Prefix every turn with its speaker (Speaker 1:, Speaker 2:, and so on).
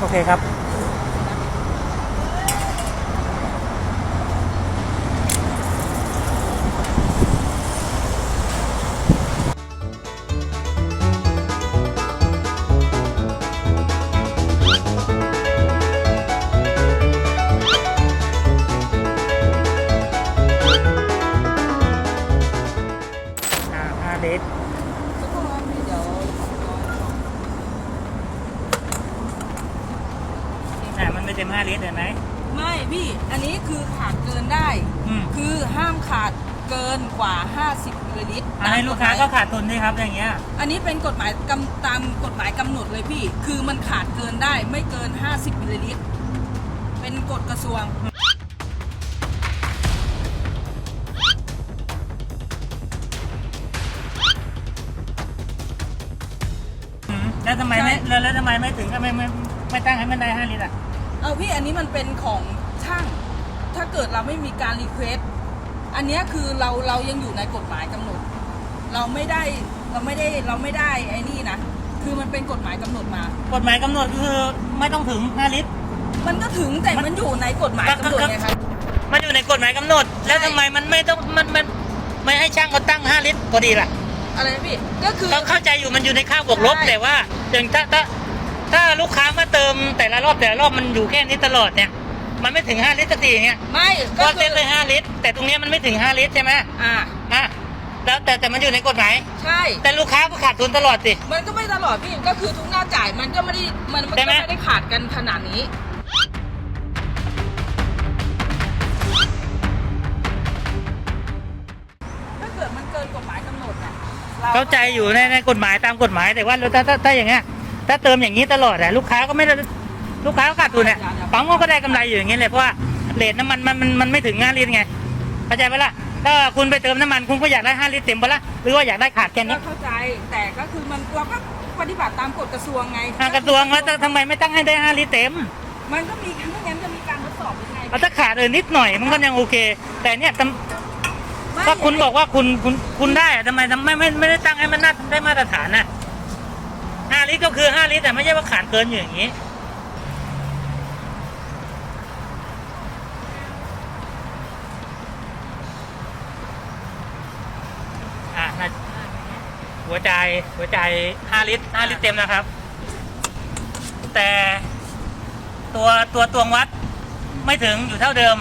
Speaker 1: โอเคครับ แต่มันไม่เต็มห้าลิตรเห็นไหม
Speaker 2: ไม่พี่ อันนี้คือขาดเกินได้
Speaker 1: อืม
Speaker 2: คือห้ามขาดเกินกว่า 50มิลลิลิตร
Speaker 1: อันนี้ลูกค้าก็ขาดทุนด้วยครับอย่างเงี้ย
Speaker 2: อันนี้เป็นกฎหมายกำตามกฎหมายกำหนดเลยพี่ คือมันขาดเกินได้ไม่เกิน 50มิลลิลิตรเป็นกฎกระทรวง
Speaker 1: อืมแล้วทำไมไม่
Speaker 2: ใช่
Speaker 1: แล้วแล้วทำไมไม่ถึงไม่ไม่ไม่ตั้งให้มันได้ห้าลิตรอะ
Speaker 2: เอาพี่อันนี้มันเป็นของช่าง ถ้าเกิดเราไม่มีการรีเควสอันเนี้ยคือเราเรายังอยู่ในกฎหมายกำหนด เราไม่ได้เราไม่ได้เราไม่ได้ไอ้นี่นะคือมันเป็นกฎหมายกำหนดมา
Speaker 1: กฎหมายกำหนดคือไม่ต้องถึงห้าลิตร
Speaker 2: มันก็ถึงแต่มันอยู่ในกฎหมายกำหนดไงครับ
Speaker 1: มันอยู่ในกฎหมายกำหนด แล้วทำไมมันไม่ต้องมันมันไม่ให้ช่างเขาตั้งห้าลิตรพอดีล่ะ
Speaker 2: อะไรนะพี่ก็คือ
Speaker 1: เราเข้าใจอยู่มันอยู่ในค่าบวกลบ
Speaker 2: ใช่
Speaker 1: แต่ว่าอย่างถ้าถ้า ถ้าลูกค้ามาเติมแต่ละรอบแต่ละรอบมันอยู่แค่นี้ตลอดเนี่ย มันไม่ถึงห้าลิตรสักทีอย่างเงี้ย
Speaker 2: ไม่
Speaker 1: ก็
Speaker 2: ก็
Speaker 1: เซ็
Speaker 2: คื
Speaker 1: ต
Speaker 2: อ
Speaker 1: เลยห้าลิตร แต่ตรงเนี้ยมันไม่ถึงห้าลิตรใช่ไหม
Speaker 2: อ่า
Speaker 1: อะแล้วแต่แต่มันอยู่ในกฎหมาย
Speaker 2: ใช่
Speaker 1: แต่ลูกค้าก็ขาดทุนตลอดสิ
Speaker 2: มันก็ไม่ตลอดพี่ก็คือทุกหน้าจ่ายมันก็ไม่ได้มันมัน
Speaker 1: ใช่
Speaker 2: ก็
Speaker 1: ไหม
Speaker 2: ไม่ได้ขาดกันขนาดนี้ ถ้าเกิดมันเกินกฎหมายกำหนดน่ะร
Speaker 1: เข้าใจอยู่ในในกฎหมายตามกฎหมายแต่ว่าถ้าถ้าถ้าอย่างเงี้ย ถ้าเติมอย่างนี้ตลอดอะลูกค้าก็ไม่ได้ลูกค้าก็ขาดทุนเนี่ยปั๊มก็ได้กำไรอยู่อย่างเงี้ยเลยเพราะว่าเลทน้ำมันมันมันมันไม่ถึงห้าลิตรไงเข้าใจไหมล่ะถ้าคุณไปเติมน้ำมันคุณก็อยากได้ห้าลิตรเต็มปะล่ะหรือว่าอยากได้ขาดแค่
Speaker 2: ก็
Speaker 1: นี้
Speaker 2: เข้าใจแต่ก็คือมันเราก็ปฏิบัติตามกฎกระทรวงไง
Speaker 1: ทางกระทรวงแล้วทำไมไม่ตั้งให้ได้ห้าลิตรเต็ม
Speaker 2: มันก็มีไม่งั้นจะมีการทดสอบยังไง
Speaker 1: เอาถ้าขาดเออนิดหน่อยมันก็ยังโอเค แต่เนี่ยทำ
Speaker 2: ไม่
Speaker 1: ถ้าคุณบอกว่าคุณคุณคุณได้อะทำไมทำไมไม่ไม่ได้ตั้งให้มันน่าได้มาตรฐานน่ะห้า ลิตรก็คือห้าลิตรแต่ไม่ใช่ว่าขาดเกินอยู่อย่างนี้ อะน่าหัวใจหัวใจห้าลิตรห้าลิตรเต็มนะครับ แต่ตัวตัวตวงวัดไม่ถึงอยู่เท่าเดิม